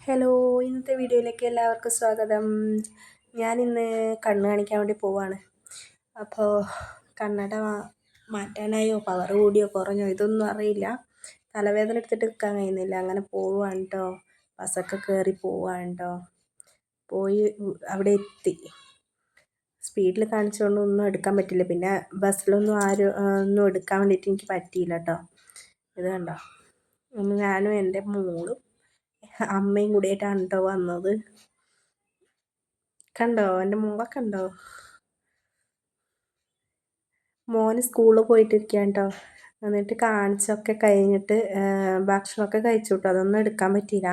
Hello ഇന്നത്തെ വീഡിയോയിലേക്ക് എല്ലാവർക്കും സ്വാഗതം. ഞാൻ ഇന്ന് കണ്ണ് കാണിക്കാൻ വേണ്ടി പോവാണ്. അപ്പോൾ കണ്ണട മാറ്റാനായോ? പവർ കൂടിയോ കുറഞ്ഞോ? ഇതൊന്നും അറിയില്ല. തലവേദന എടുത്തിട്ട് നിൽക്കാൻ കഴിയുന്നില്ല. അങ്ങനെ പോവാണ് കേട്ടോ ബസ്സൊക്കെ കയറി പോവാണ് കേട്ടോ പോയി അവിടെ എത്തി. സ്പീഡിൽ കാണിച്ചുകൊണ്ട് ഒന്നും എടുക്കാൻ പറ്റില്ല. പിന്നെ ബസ്സിലൊന്നും ആരും ഒന്നും എടുക്കാൻ വേണ്ടിയിട്ട് എനിക്ക് പറ്റിയില്ല കേട്ടോ ഇത് കണ്ടോ? ഞാനും എന്റെ മോളും അമ്മയും കൂടിയായിട്ടാണ് കേട്ടോ വന്നത്. കണ്ടോ? എന്റെ മോളൊക്കെ കണ്ടോ? മോന് സ്കൂളിൽ പോയിട്ടിരിക്കുകയാണ് കേട്ടോ എന്നിട്ട് കാണിച്ചൊക്കെ കഴിഞ്ഞിട്ട് ഭക്ഷണമൊക്കെ കഴിച്ചു കേട്ടോ അതൊന്നും എടുക്കാൻ പറ്റിയില്ല.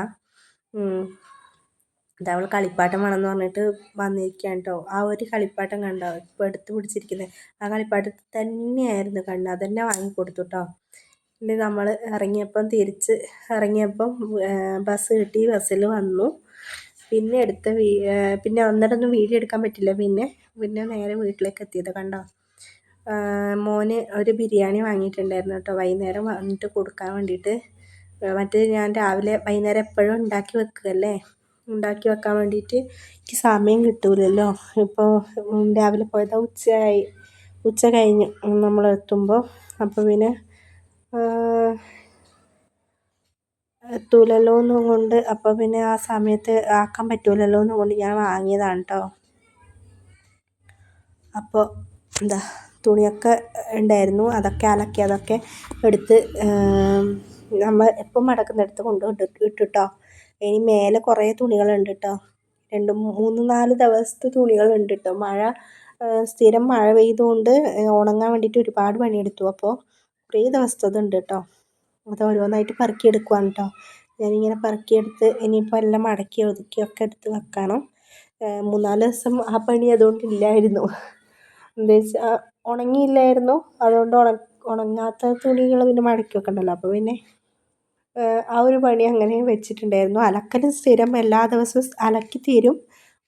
ഇത് അവൾ കളിപ്പാട്ടം വേണമെന്ന് പറഞ്ഞിട്ട് വന്നിരിക്കുകയാണ് കേട്ടോ ആ ഒരു കളിപ്പാട്ടം കണ്ടോ? ഇപ്പോൾ എടുത്ത് പിടിച്ചിരിക്കുന്നത് ആ കളിപ്പാട്ടത്തിൽ തന്നെയായിരുന്നു കണ്ടത് അതന്നെ വാങ്ങിക്കൊടുത്തു കേട്ടോ പിന്നെ നമ്മൾ ഇറങ്ങിയപ്പം തിരിച്ച് ഇറങ്ങിയപ്പം ബസ് കിട്ടി ബസ്സിൽ വന്നു. പിന്നെ എടുത്ത പിന്നെ അന്നേരമൊന്നും വീഡിയോ എടുക്കാൻ പറ്റില്ല. പിന്നെ പിന്നെ നേരെ വീട്ടിലേക്ക് എത്തിയത് കണ്ടോ? മോന് ഒരു ബിരിയാണി വാങ്ങിയിട്ടുണ്ടായിരുന്നു കേട്ടോ. വൈകുന്നേരം വന്നിട്ട് കൊടുക്കാൻ വേണ്ടിയിട്ട്. മറ്റേ ഞാൻ രാവിലെ വൈകുന്നേരം എപ്പോഴും ഉണ്ടാക്കി വെക്കുകയല്ലേ ഉണ്ടാക്കി വെക്കാൻ വേണ്ടിയിട്ട് എനിക്ക് സമയം കിട്ടൂലല്ലോ. ഇപ്പോൾ രാവിലെ പോയതാ ഉച്ചയായി. ഉച്ച കഴിഞ്ഞ് നമ്മൾ എത്തുമ്പോൾ. അപ്പോൾ പിന്നെ എത്തൂലല്ലോ എന്നും കൊണ്ട് അപ്പോൾ പിന്നെ ആ സമയത്ത് ആക്കാൻ പറ്റൂലല്ലോ എന്നും കൊണ്ട് ഞാൻ വാങ്ങിയതാണ് കേട്ടോ അപ്പോൾ എന്താ തുണിയൊക്കെ ഉണ്ടായിരുന്നു അതൊക്കെ അലക്കി അതൊക്കെ എടുത്ത് നമ്മൾ എപ്പം മടക്കുന്നിടത്ത് കൊണ്ട് ഇട്ടിട്ടോ ഇനി മേലെ കുറേ തുണികളുണ്ട് കേട്ടോ രണ്ട് മൂന്ന് നാല് ദിവസത്തെ തുണികളുണ്ട് കേട്ടോ മഴ സ്ഥിരം മഴ പെയ്തുകൊണ്ട് ഉണങ്ങാൻ വേണ്ടിയിട്ട് ഒരുപാട് പണിയെടുത്തു. അപ്പോൾ കുറേ ഉണ്ട് കേട്ടോ അത് ഓരോന്നായിട്ട് പെറുക്കിയെടുക്കുവാണ് കേട്ടോ ഞാനിങ്ങനെ പറക്കിയെടുത്ത് ഇനിയിപ്പോൾ എല്ലാം മടക്കി ഒതുക്കി ഒക്കെ എടുത്ത് വെക്കണം. മൂന്നാൽ ദിവസം ആ പണി അതുകൊണ്ട് ഇല്ലായിരുന്നു. എന്താ വെച്ചാൽ ഉണങ്ങിയില്ലായിരുന്നു. അതുകൊണ്ട് ഉണ ഉണങ്ങാത്ത തുണികൾ പിന്നെ മടക്കി വെക്കണ്ടല്ലോ അപ്പോൾ പിന്നെ ആ ഒരു പണി അങ്ങനെ വെച്ചിട്ടുണ്ടായിരുന്നു. അലക്കലും സ്ഥിരം എല്ലാ ദിവസവും അലക്കി തീരും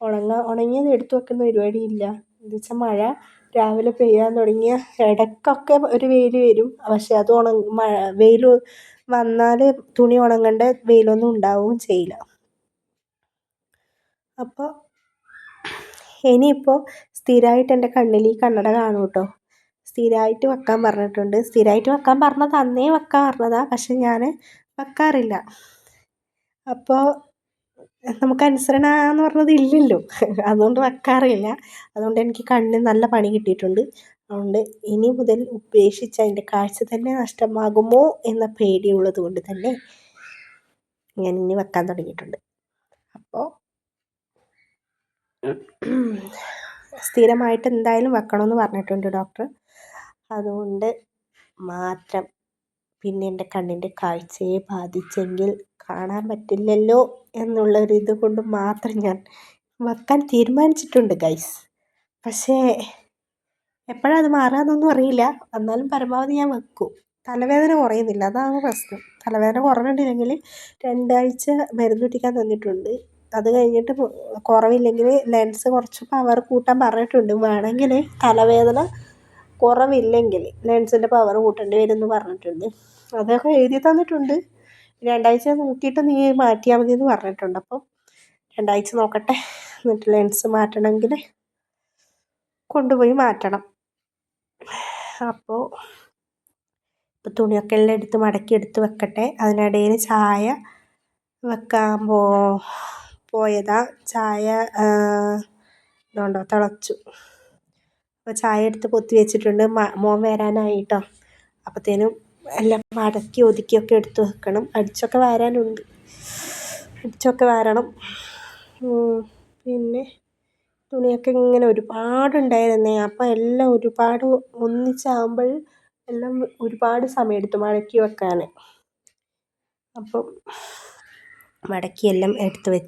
ഉണങ്ങ ഉണങ്ങിയത് എടുത്തു വെക്കുന്ന പരിപാടിയില്ല. എന്താ വെച്ചാൽ മഴ രാവിലെ പെയ്യാൻ തുടങ്ങിയ ഇടയ്ക്കൊക്കെ ഒരു വെയിൽ വരും. പക്ഷെ അത് ഉണങ്ങ മഴ വെയിൽ വന്നാൽ തുണി ഉണങ്ങേണ്ട വെയിലൊന്നും ഉണ്ടാവുകയും ചെയ്യില്ല. അപ്പോൾ ഇനിയിപ്പോൾ സ്ഥിരമായിട്ട് എന്റെ കണ്ണിൽ ഈ കണ്ണട കാണും കേട്ടോ. സ്ഥിരമായിട്ട് വെക്കാൻ പറഞ്ഞിട്ടുണ്ട്. സ്ഥിരമായിട്ട് വെക്കാൻ പറഞ്ഞത് അന്നേ വെക്കാൻ പറഞ്ഞതാണ് പക്ഷെ ഞാൻ വെക്കാറില്ല. അപ്പോൾ നമുക്ക് അനുസരണ എന്ന് പറഞ്ഞത് ഇല്ലല്ലോ. അതുകൊണ്ട് വെക്കാറില്ല. അതുകൊണ്ട് എനിക്ക് കണ്ണിന് നല്ല പണി കിട്ടിയിട്ടുണ്ട്. അതുകൊണ്ട് ഇനി മുതൽ ഉപേക്ഷിച്ച് അതിന്റെ കാഴ്ച തന്നെ നഷ്ടമാകുമോ എന്ന പേടിയുള്ളത് കൊണ്ട് തന്നെ ഞാൻ ഇനി വെക്കാൻ തുടങ്ങിയിട്ടുണ്ട്. അപ്പോൾ സ്ഥിരമായിട്ട് എന്തായാലും വെക്കണമെന്ന് പറഞ്ഞിട്ടുണ്ട് ഡോക്ടർ. അതുകൊണ്ട് മാത്രം പിന്നെ എന്റെ കണ്ണിന്റെ കാഴ്ചയെ ബാധിച്ചെങ്കിൽ കാണാൻ പറ്റില്ലല്ലോ എന്നുള്ള ഒരു ഇത് കൊണ്ട് മാത്രം ഞാൻ വെക്കാൻ തീരുമാനിച്ചിട്ടുണ്ട് ഗൈസ് പക്ഷേ എപ്പോഴാണ് അത് മാറാമെന്നൊന്നും അറിയില്ല. എന്നാലും പരമാവധി ഞാൻ വെക്കും. തലവേദന കുറയുന്നില്ല. അതാണ് പ്രശ്നം. തലവേദന കുറഞ്ഞിട്ടില്ലെങ്കിൽ രണ്ടാഴ്ച മരുന്ന് കുട്ടിക്കാൻ തന്നിട്ടുണ്ട്. അത് കഴിഞ്ഞിട്ട് കുറവില്ലെങ്കിൽ ലെൻസ് കുറച്ച് പവർ കൂട്ടാൻ പറഞ്ഞിട്ടുണ്ട്. വേണമെങ്കിൽ തലവേദന കുറവില്ലെങ്കിൽ ലെൻസിന്റെ പവർ കൂട്ടേണ്ടി വരും എന്ന് പറഞ്ഞിട്ടുണ്ട്. അതൊക്കെ എഴുതി തന്നിട്ടുണ്ട്. രണ്ടാഴ്ച നോക്കിയിട്ട് നീ മാറ്റിയാൽ മതി എന്ന് പറഞ്ഞിട്ടുണ്ട്. അപ്പം രണ്ടാഴ്ച നോക്കട്ടെ. എന്നിട്ട് ലെൻസ് മാറ്റണമെങ്കിൽ കൊണ്ടുപോയി മാറ്റണം. അപ്പോൾ ഇപ്പോൾ തുണിയൊക്കെ എല്ലാം എടുത്ത് മടക്കി എടുത്ത് വെക്കട്ടെ. അതിനിടയിൽ ചായ വെക്കാൻ പോയതാ. ചായ ഇതുകൊണ്ടോ തിളച്ചു. അപ്പോൾ ചായ എടുത്ത് പൊത്തി വെച്ചിട്ടുണ്ട്. മോൻ വരാനായിട്ടോ. അപ്പോഴത്തേനും എല്ലാം മടക്കി ഒതുക്കിയൊക്കെ എടുത്ത് വെക്കണം. അടിച്ചൊക്കെ വാരാനുണ്ട്. അടിച്ചൊക്കെ വാരണം. പിന്നെ തുണിയൊക്കെ ഇങ്ങനെ ഒരുപാടുണ്ടായിരുന്നേ. അപ്പം എല്ലാം ഒരുപാട് ഒന്നിച്ചാകുമ്പോൾ എല്ലാം ഒരുപാട് സമയമെടുത്തു മടക്കി വെക്കാൻ അപ്പം മടക്കി എല്ലാം എടുത്ത് വെച്ച്